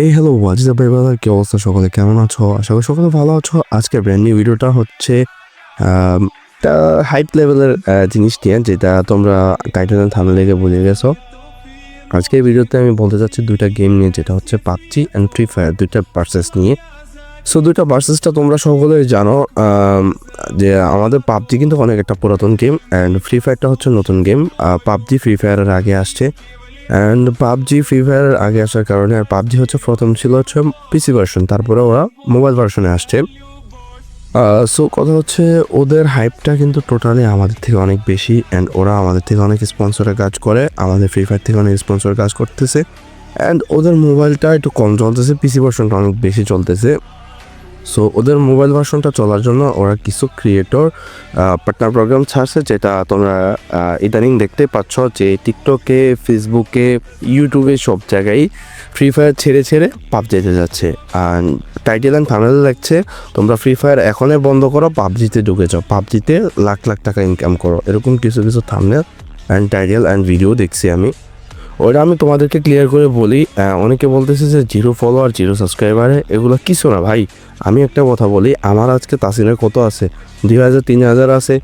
এই hello what his brother কি অবস্থা সকলে? কেমন আছো? আশা করি সকলে ভালো আছো। আজকে ব্র্যান্ড নিউ ভিডিওটা হচ্ছে একটা হাইপ লেভেলের জিনিস নিয়ে, যেটা তোমরা টাইটেল থামে লেগে বুঝে গেছো। আজকে এই ভিডিওতে আমি বলতে চাচ্ছি দুইটা গেম নিয়ে, যেটা হচ্ছে পাবজি অ্যান্ড ফ্রি ফায়ার দুইটা পার্সেস নিয়ে। সো দুইটা ভার্সেসটা তোমরা সকলেই জানো যে আমাদের পাবজি কিন্তু অনেক একটা পুরাতন গেম অ্যান্ড ফ্রি ফায়ারটা হচ্ছে নতুন গেম পাবজি ফ্রি ফায়ারের আগে আসছে। অ্যান্ড পাবজি ফ্রি ফায়ার আগে আসার কারণে, আর পাবজি হচ্ছে প্রথম ছিল হচ্ছে পিসি ভার্সন তারপরে ওরা মোবাইল ভার্সনে আসছে। সো কথা হচ্ছে, ওদের হাইপটা কিন্তু টোটালি আমাদের থেকে অনেক বেশি অ্যান্ড ওরা আমাদের থেকে অনেক স্পন্সরের কাজ করে, আমাদের ফ্রি ফায়ার থেকে অনেক স্পন্সরের কাজ করতেছে। অ্যান্ড ওদের মোবাইলটা একটু কম চলতেছে পিসি ভার্সনটা অনেক বেশি চলতেছে। সো ওদের মোবাইল ভার্সনটা চলার জন্য ওরা কিছু ক্রিয়েটর পার্টনার প্রোগ্রাম ছাড়ছে যেটা তোমরা ইদানিং দেখতে পাচ্ছ যে টিকটকে ফেসবুকে ইউটিউবে সব জায়গায় ফ্রি ফায়ার ছেড়ে ছেড়ে পাবজিতে যাচ্ছে। আর টাইটেল অ্যান্ড থামেল লাগছে। তোমরা ফ্রি ফায়ার এখনই বন্ধ করো পাবজিতে ঢুকে যাও। পাবজিতে লাখ লাখ টাকা ইনকাম করো। এরকম কিছু কিছু thumbnail and title and video দেখছি আমি। ওটা আমি তোমাদেরকে ক্লিয়ার করে বলি অনেকে বলতেছে যে জিরো ফলোয়ার জিরো সাবস্ক্রাইবারে এগুলো কিছু না ভাই। আমি একটা কথা বলি, আমার আজকে তাসিনের কত আছে? দুই হাজার, তিন হাজার আছে।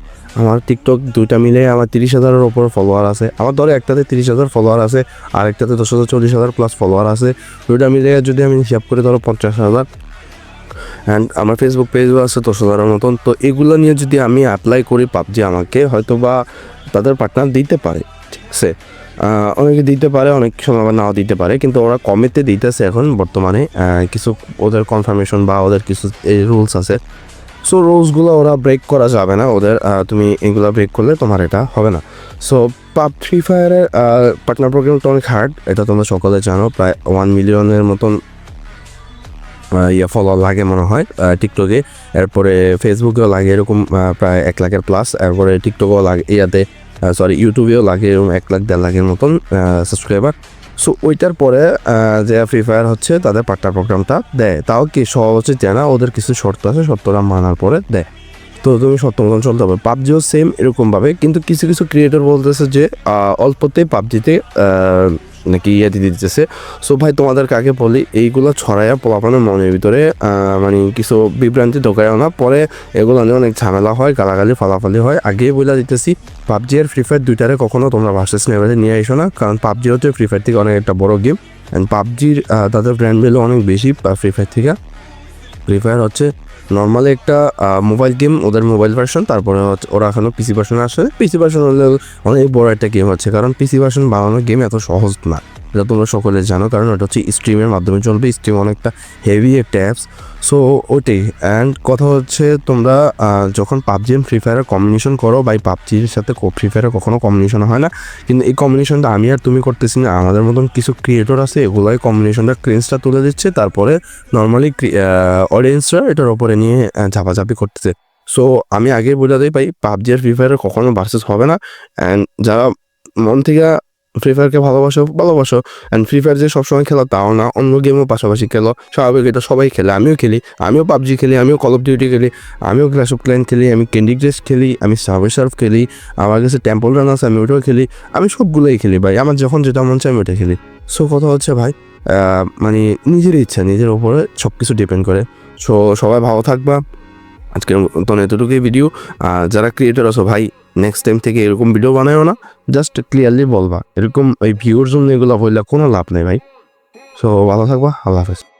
আমার টিকটক দুইটা মিলে আমার তিরিশ হাজারের ওপর ফলোয়ার আছে। আমার ধরো একটাতে তিরিশ হাজার ফলোয়ার আছে আর একটাতে দশ হাজার, চল্লিশ হাজার প্লাস ফলোয়ার আছে। দুইটা মিলে যদি আমি হিসাব করে, ধরো পঞ্চাশ হাজার। অ্যান্ড আমার ফেসবুক পেজও আছে দশ হাজারের মতন। তো এগুলো নিয়ে যদি আমি অ্যাপ্লাই করি, পাবজি আমাকে হয়তো বা তাদের পার্টনার দিতে পারে, ঠিক আছে? অনেকে দিতে পারে, অনেক সময় আবার নাও দিতে পারে, কিন্তু ওরা কমেতে দিতেছে এখন বর্তমানে কিছু ওদের কনফার্মেশন বা ওদের কিছু রুলস আছে। সো রুলসগুলো ওরা ব্রেক করা যাবে না, ওদের তুমি এগুলো ব্রেক করলে তোমার এটা হবে না। সো পাব ফ্রি ফায়ারের পার্টনার প্রোগ্রামটা অনেক হার্ড এটা তোমরা সকলে জানো, প্রায় ওয়ান মিলিয়নের মতন ইয়া ফলো লাগে মনে হয় টিকটকে এরপরে ফেসবুকেও লাগে এরকম প্রায় এক লাখের প্লাস এরপরে টিকটকেও লাগে, ইয়াতে সরি ইউটিউবেও লাগে এরকম এক লাখ, দেড় লাখের মতন সাবস্ক্রাইবার সো ওইটার পরে যে ফ্রি ফায়ার হচ্ছে, তাদের পাট্টা প্রোগ্রামটা দেয়। তাও কি সহজে দেয় না, ওদের কিছু শর্ত আছে, শর্তটা মানার পরে দেয়। তো তুমি শর্ত মতন চলতে হবে। পাবজিও সেম এরকমভাবে, কিন্তু কিছু কিছু ক্রিয়েটর বলতেছে যে অল্পতেই পাবজিতে নাকি ইয়ে দিয়ে দিতেছে। সো ভাই, তোমাদের কাকে বলি, এইগুলো ছড়াইয়া পোলাপানের মনের ভিতরে মানে কিছু বিভ্রান্তি ঢোকায়ও না। পরে এগুলো নিয়ে অনেক ঝামেলা হয়, গালাগালি, ফালাফালি হয়। আগেই বলে দিতেছি, পাবজি আর ফ্রি ফায়ার দুইটারে কখনো তোমরা ভার্সেস লেভেলে নিয়ে এসো না। কারণ পাবজি হচ্ছে ফ্রি ফায়ার থেকে অনেক একটা বড় গেম অ্যান্ড পাবজির তাদের ব্র্যান্ড ভ্যালু অনেক বেশি ফ্রি ফায়ার থেকে। ফ্রি ফায়ার হচ্ছে নর্মালি একটা মোবাইল গেম ওদের মোবাইল ভার্সন তারপরে ওরা এখনও পিসি ভার্সন আসে পিসি ভার্সন হলে অনেক বড় একটা গেম হচ্ছে, কারণ পিসি ভার্সন বানানোর গেম এত সহজ না। এটা তোমরা সকলে জানো, কারণ ওটা হচ্ছে স্ট্রিমের মাধ্যমে চলবে। স্ট্রিম অনেকটা হেভি একটা অ্যাপস সো ওটাই অ্যান্ড কথা হচ্ছে তোমরা যখন পাবজি ফ্রি ফায়ারের কম্বিনেশন করো, বা এই পাবজির সাথে ফ্রি ফায়ারের কখনো কম্বিনেশন হয় না। কিন্তু এই কম্বিনেশনটা আমি আর তুমি করতেছি না। আমাদের মতন কিছু ক্রিয়েটর আছে, এগুলোই কম্বিনেশনটা ক্রেন্সটা তুলে দিচ্ছে। তারপরে নর্মালি অডিয়েন্সরা এটার ওপরে নিয়ে ঝাপাঝাপি করতেছে। সো আমি আগে বলে দিই ভাই পাবজি আর ফ্রি ফায়ারের কখনো ভার্সেস হবে না। অ্যান্ড যারা মন থেকে ফ্রি ফায়ারকে ভালোবাসো ভালোবাসো। অ্যান্ড ফ্রি ফায়ার যে সবসময় খেলো, তাও না। অন্য গেমও পাশাপাশি খেলো। স্বাভাবিক এটা সবাই খেলে। আমিও খেলি। আমিও পাবজি খেলি, আমিও কল অফ ডিউটি খেলি, আমিও ক্লাস অফ ক্ল্যান খেলি, আমি ক্যান্ডি ক্রাশ খেলি, আমি সার্ভে সার্ভ খেলি, আমার কাছে টেম্পল রান আছে আমি ওটাও খেলি। আমি সবগুলোই খেলি ভাই। আমার যখন যেটা মন চায় আমি ওটা খেলি। সো কথা হচ্ছে ভাই মানে নিজের ইচ্ছা, নিজের ওপরে সব কিছু ডিপেন্ড করে। সো সবাই ভালো থাকবা। আজকের মতন এতটুকুই ভিডিও আর যারা ক্রিয়েটর আছো ভাই নেক্সট টাইম থেকে এরকম ভিডিও বানায়ও না জাস্ট ক্লিয়ারলি বলবা। এরকম ওই ভিউর জন্য এগুলো বললে কোনো লাভ নেই ভাই। সো ভালো থাকবা, আল্লাহ হাফেজ।